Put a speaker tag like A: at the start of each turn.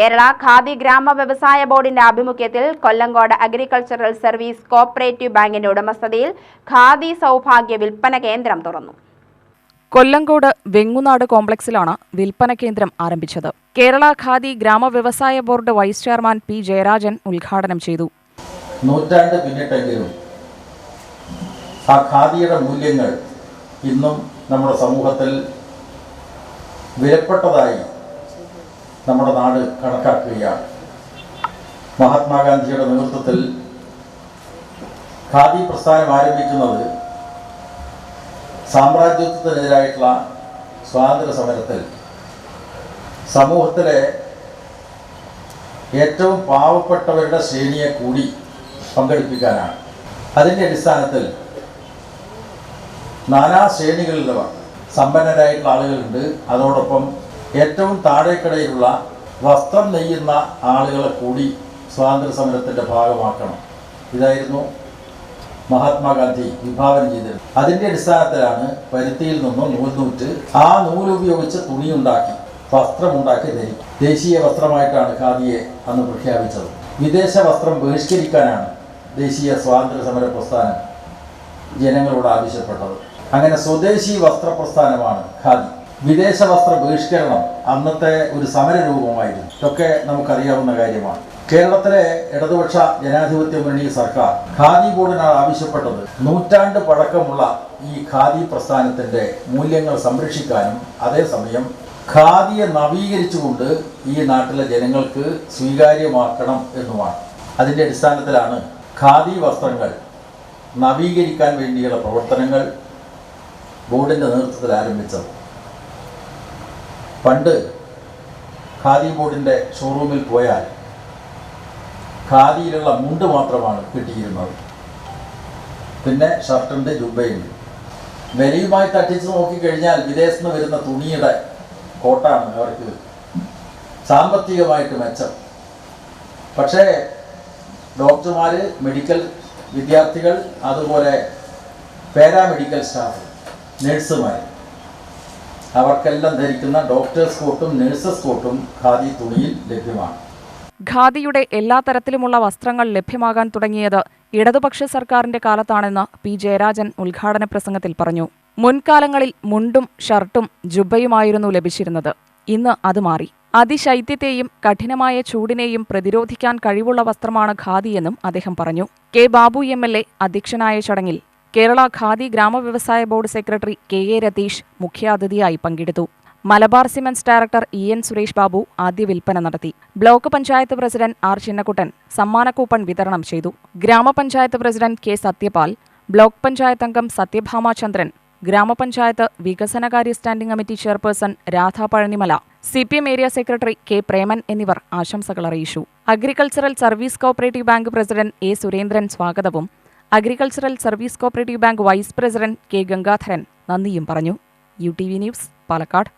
A: കേരള ഖാദി ഗ്രാമ വ്യവസായ ബോർഡിന്റെ ആഭിമുഖ്യത്തിൽ കൊല്ലങ്കോട് അഗ്രികൾച്ചറൽ സർവീസ് കോപ്പറേറ്റീവ് ബാങ്കിന്റെ ഉടമസ്ഥതയിൽ ഖാദി സൗഭാഗ്യ വിൽപ്പന കേന്ദ്രം തുറന്നു.
B: കൊല്ലങ്കോട് വെങ്ങുനാട് കോംപ്ലക്സിലാണ് വിൽപ്പന കേന്ദ്രം ആരംഭിച്ചത്. കേരള ഖാദി ഗ്രാമ വ്യവസായ board vice chairman P Jayarajan ഉദ്ഘാടനം ചെയ്തു.
C: നൂറ്റാണ്ട് പിന്നിട്ടെങ്കിലും ആ ഖാദിയുടെ മൂല്യങ്ങൾ ഇന്നും നമ്മുടെ സമൂഹത്തിൽ വിലപ്പെട്ടതായി നമ്മുടെ നാട് കണക്കാക്കുകയാണ്. മഹാത്മാഗാന്ധിയുടെ നേതൃത്വത്തിൽ ഖാദി പ്രസ്ഥാനം ആരംഭിക്കുന്നത് സാമ്രാജ്യത്വത്തിനെതിരായിട്ടുള്ള സ്വാതന്ത്ര്യ സമരത്തിൽ. സമൂഹത്തിലെ ഏറ്റവും പാവപ്പെട്ടവരുടെ ശ്രേണിയെ കൂടി പങ്കെടുപ്പിക്കാനാണ്. അതിന്റെ അടിസ്ഥാനത്തിൽ നാനാ ശ്രേണികളിലുള്ളവർ സമ്പന്നരായിട്ടുള്ള ആളുകളുണ്ട്. അതോടൊപ്പം ഏറ്റവും താഴേക്കിടയിലുള്ള വസ്ത്രം നെയ്യുന്ന ആളുകളെ കൂടി സ്വാതന്ത്ര്യ സമരത്തിന്റെ ഭാഗമാക്കണം. ഇതായിരുന്നു മഹാത്മാഗാന്ധി വിഭാവനം ചെയ്തത്. അതിന്റെ അടിസ്ഥാനത്തിലാണ് പരുത്തിയിൽ നിന്നും നൂൽ നൂറ്റ് ആ നൂലുപയോഗിച്ച് തുണിയുണ്ടാക്കി വസ്ത്രമുണ്ടാക്കി ധരിക്കും. ദേശീയ വസ്ത്രമായിട്ടാണ് ഖാദിയെ അന്ന് പ്രഖ്യാപിച്ചത്. വിദേശ വസ്ത്രം ബഹിഷ്കരിക്കാനാണ് ദേശീയ സ്വാതന്ത്ര്യ സമര പ്രസ്ഥാനം ജനങ്ങളോട് ആവശ്യപ്പെട്ടത്. അങ്ങനെ സ്വദേശി വസ്ത്രപ്രസ്ഥാനമാണ് ഖാദി. വിദേശ വസ്ത്ര ബഹിഷ്കരണം അന്നത്തെ ഒരു സമര രൂപമായിരുന്നു ഇതൊക്കെ നമുക്കറിയാവുന്ന കാര്യമാണ്. കേരളത്തിലെ ഇടതുപക്ഷ ജനാധിപത്യ മുന്നണി സർക്കാർ ഖാദി ബോർഡിനാണ് ആവശ്യപ്പെട്ടത് നൂറ്റാണ്ട് പഴക്കമുള്ള ഈ ഖാദി പ്രസ്ഥാനത്തിന്റെ മൂല്യങ്ങൾ സംരക്ഷിക്കാനും അതേസമയം ഖാദിയെ നവീകരിച്ചുകൊണ്ട് ഈ നാട്ടിലെ ജനങ്ങൾക്ക് സ്വീകാര്യമാക്കണം എന്നുമാണ്. അതിന്റെ അടിസ്ഥാനത്തിലാണ് ഖാദി വസ്ത്രങ്ങൾ നവീകരിക്കാൻ വേണ്ടിയുള്ള പ്രവർത്തനങ്ങൾ ബോർഡിന്റെ നേതൃത്വത്തിൽ ആരംഭിച്ചത്. പണ്ട് ഖാദി ബോർഡിന്റെ ഷോറൂമിൽ പോയാൽ ഖാദിയിലുള്ള മുണ്ട് മാത്രമാണ് കിട്ടിയിരുന്നത്. പിന്നെ ഷർട്ടുണ്ട് ജുബയുണ്ട്. വിലയുമായി തട്ടിച്ച് നോക്കിക്കഴിഞ്ഞാൽ വിദേശത്ത് നിന്ന് വരുന്ന തുണിയുടെ കോട്ടാണ് അവർക്ക് സാമ്പത്തികമായിട്ട് മെച്ചം. പക്ഷേ ഡോക്ടർമാർ മെഡിക്കൽ വിദ്യാർത്ഥികൾ അതുപോലെ പാരാമെഡിക്കൽ സ്റ്റാഫ് നഴ്സുമാർ അവർക്കെല്ലാം ധരിക്കുന്ന ഡോക്ടേഴ്സ് കോട്ടും നഴ്സസ് കോട്ടും ഖാദി തുണിയിൽ ലഭ്യമാണ്.
B: ഖാദിയുടെ എല്ലാ തരത്തിലുമുള്ള വസ്ത്രങ്ങൾ ലഭ്യമാകാൻ തുടങ്ങിയത് ഇടതുപക്ഷ സർക്കാരിന്റെ കാലത്താണെന്ന് പി. ജയരാജൻ ഉദ്ഘാടന പ്രസംഗത്തിൽ പറഞ്ഞു. മുൻകാലങ്ങളിൽ മുണ്ടും ഷർട്ടും ജുബയുമായിരുന്നു ലഭിച്ചിരുന്നത്. ഇന്ന് അത് മാറി. അതിശൈത്യത്തെയും കഠിനമായ ചൂടിനെയും പ്രതിരോധിക്കാൻ കഴിവുള്ള വസ്ത്രമാണ് ഖാദിയെന്നും അദ്ദേഹം പറഞ്ഞു. K. Babu M. L. A. അധ്യക്ഷനായ ചടങ്ങിൽ Kerala Khadi ഗ്രാമവ്യവസായ board secretary K A Ratheesh മുഖ്യാതിഥിയായി പങ്കെടുത്തു. Malabar cements director E N Suresh Babu ആദ്യ വിൽപ്പന നടത്തി. Block panchayat president R Chinnakuttan സമ്മാനക്കൂപ്പൺ വിതരണം ചെയ്തു. ഗ്രാമപഞ്ചായത്ത് president K Sathyapal block panchayat അംഗം സത്യഭാമ ചന്ദ്രൻ ഗ്രാമപഞ്ചായത്ത് വികസനകാര്യ standing committee chairperson Radha Pazhanimala C P M area secretary K Preman എന്നിവർ ആശംസകൾ അറിയിച്ചു. Agricultural service cooperative bank president A Surendran സ്വാഗതവും agricultural service cooperative bank vice president K Gangadharan നന്ദിയും പറഞ്ഞു. U T V news Palakkad.